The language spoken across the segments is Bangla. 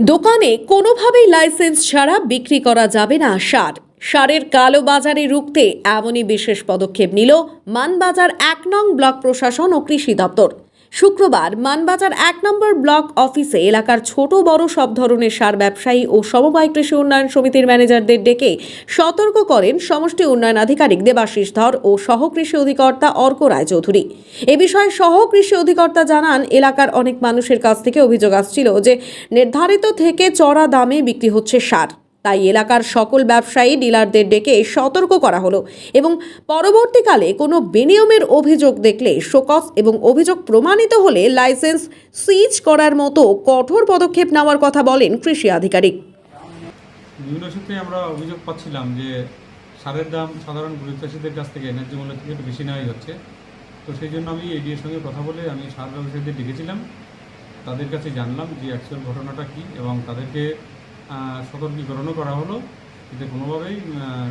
দোকানে কোনোভাবেই লাইসেন্স ছাড়া বিক্রি করা যাবে না সার। সারের কালো বাজারে রুখতে এমনই বিশেষ পদক্ষেপ নিল মানবাজার এক নং ব্লক প্রশাসন ও কৃষি দপ্তর। শুক্রবার মানবাজার এক নম্বর ব্লক অফিসে এলাকার ছোট বড় সব ধরনের সার ব্যবসায়ী ও সমবায় কৃষি উন্নয়ন সমিতির ম্যানেজারদের ডেকে সতর্ক করেন সমষ্টি উন্নয়ন আধিকারিক দেবাশিস ধর ও সহকৃষি অধিকর্তা অর্ক রায়চৌধুরী। এ বিষয়ে সহ কৃষি অধিকর্তা জানান, এলাকার অনেক মানুষের কাছ থেকে অভিযোগ আসছিল যে, নির্ধারিত থেকে চড়া দামে বিক্রি হচ্ছে সার। তাই এলাকার সকল ব্যবসায়ী ডিলারদের ডেকে সতর্ক করা হলো এবং পরবর্তীকালে কোনো বেনিয়মের অভিযোগ দেখলে শোকস এবং অভিযোগ প্রমাণিত হলে লাইসেন্স সিজ করার মতো কঠোর পদক্ষেপ নেওয়ার কথা বলেন কৃষি আধিকারিক। বিভিন্ন সূত্রে আমরা অভিযোগ পাচ্ছিলাম যে সারের দাম সাধারণ গরিব চাষিদের কাছ থেকে ন্যায্য মূল্য থেকে একটু বেশি নেওয়াই হচ্ছে। তো সেই জন্য আমি এডিএর সঙ্গে কথা বলে আমি সার ব্যবসায়ীদের ডেকেছিলাম। তাদের কাছে জানলাম যে অ্যাকচুয়াল ঘটনাটা কী এবং তাদেরকে সতর্কীকরণও করা হলো। যাতে কোনোভাবেই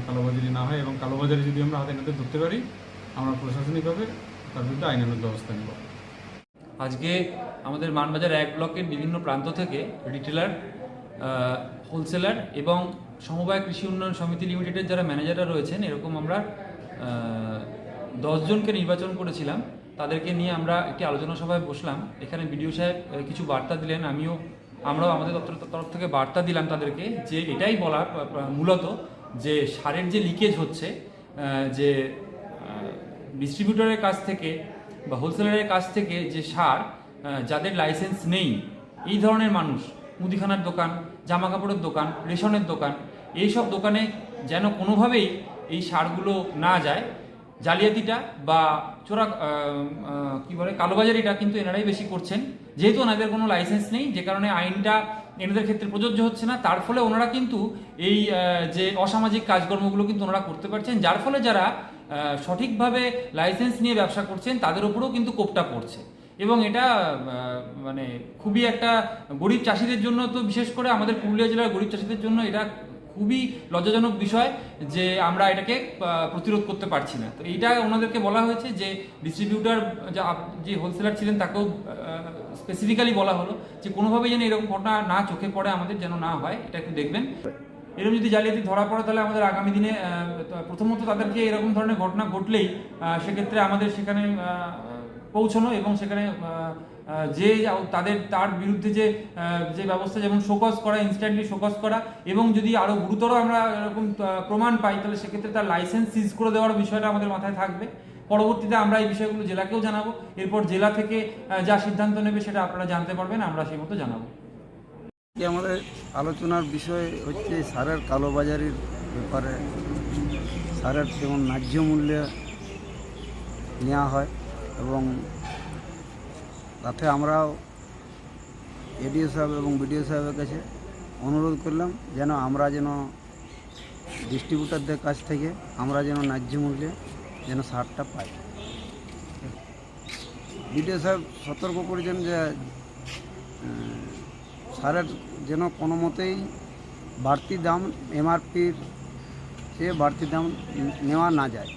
কালোবাজারি না হয় এবং কালোবাজারি যদি আমরা হাতে নাতে ধরতে পারি, আমরা প্রশাসনিকভাবে তার বিরুদ্ধে আইনানুগ ব্যবস্থা নেব। আজকে আমাদের মানবাজার এক ব্লকের বিভিন্ন প্রান্ত থেকে রিটেলার হোলসেলার এবং সমবায় কৃষি উন্নয়ন সমিতি লিমিটেডের যারা ম্যানেজাররা রয়েছেন, এরকম আমরা দশজনকে নির্বাচন করেছিলাম। তাদেরকে নিয়ে আমরা একটি আলোচনা সভায় বসলাম। এখানে বিডিও সাহেব কিছু বার্তা দিলেন, আমিও আমরাও আমাদের তরফ থেকে বার্তা দিলাম তাদেরকে যে এটাই বলা মূলত যে সারের যে লিকেজ হচ্ছে যে ডিস্ট্রিবিউটরের কাছ থেকে বা হোলসেলারের কাছ থেকে যে সার যাদের লাইসেন্স নেই, এই ধরনের মানুষ, মুদিখানার দোকান জামা কাপড়ের দোকান, রেশনের দোকান, এইসব দোকানে যেন কোনোভাবেই এই সারগুলো না যায় জালিয়াতিটা বা চোরা কি বলে, কালোবাজারিটা কিন্তু এনারাই বেশি করছেন। যেহেতু ওনাদের কোনো লাইসেন্স নেই, যে কারণে আইনটা এনাদের ক্ষেত্রে প্রযোজ্য হচ্ছে না, তার ফলে ওনারা কিন্তু এই যে অসামাজিক কাজকর্মগুলো কিন্তু ওনারা করতে পারছেন, যার ফলে যারা সঠিকভাবে লাইসেন্স নিয়ে ব্যবসা করছেন, তাদের উপরেও কিন্তু কোপটা পড়ছে। এবং এটা মানে খুবই একটা গরিব চাষিদের জন্য তো বিশেষ করে আমাদের পুরুলিয়া জেলার গরিব চাষিদের জন্য এটা খুবই লজ্জাজনক বিষয় যে আমরা এটাকে প্রতিরোধ করতে পারছি না। তো এইটা ওনাদেরকে বলা হয়েছে যে ডিস্ট্রিবিউটার যা যে হোলসেলার ছিলেন তাকেও স্পেসিফিক্যালি বলা হলো যে কোনোভাবেই যেন এরকম ঘটনা না চোখে পড়ে, আমাদের যেন না হয়, এটা একটু দেখবেন। এরকম যদি জালিয়াতি ধরা পড়ে, তাহলে আমাদের আগামী দিনে প্রথমত তাদেরকে এরকম ধরনের ঘটনা ঘটলেই সেক্ষেত্রে আমাদের সেখানে পৌঁছানো এবং সেখানে যে তাদের, তার বিরুদ্ধে যে যে ব্যবস্থা যেমন শোকজ করা ইনস্ট্যান্টলি শোকজ করা, এবং যদি আরও গুরুতর আমরা এরকম প্রমাণ পাই, তাহলে সেক্ষেত্রে তার লাইসেন্স সিজ করে দেওয়ার বিষয়টা আমাদের মাথায় থাকবে। পরবর্তীতে আমরা এই বিষয়গুলো জেলাকেও জানাব। এরপর জেলা থেকে যা সিদ্ধান্ত নেবে সেটা আপনারা জানতে পারবেন, আমরা সেই মতো জানাব। আমাদের আলোচনার বিষয় হচ্ছে সারের কালোবাজারির ব্যাপারে। সারের যেমন ন্যায্য মূল্যে নেওয়া হয় এবং তাতে আমরাও এডিও সাহেব এবং বিডিও সাহেবের কাছে অনুরোধ করলাম যেন আমরা যেন ডিস্ট্রিবিউটারদের কাছ থেকে আমরা যেন ন্যায্য মূল্যে যেন সারটা পাই। বিডিও সাহেব সতর্ক করেছেন যে সারের যেন কোনো মতেই বাড়তি দাম এমআরপির চেয়ে বাড়তি দাম নেওয়া না যায়।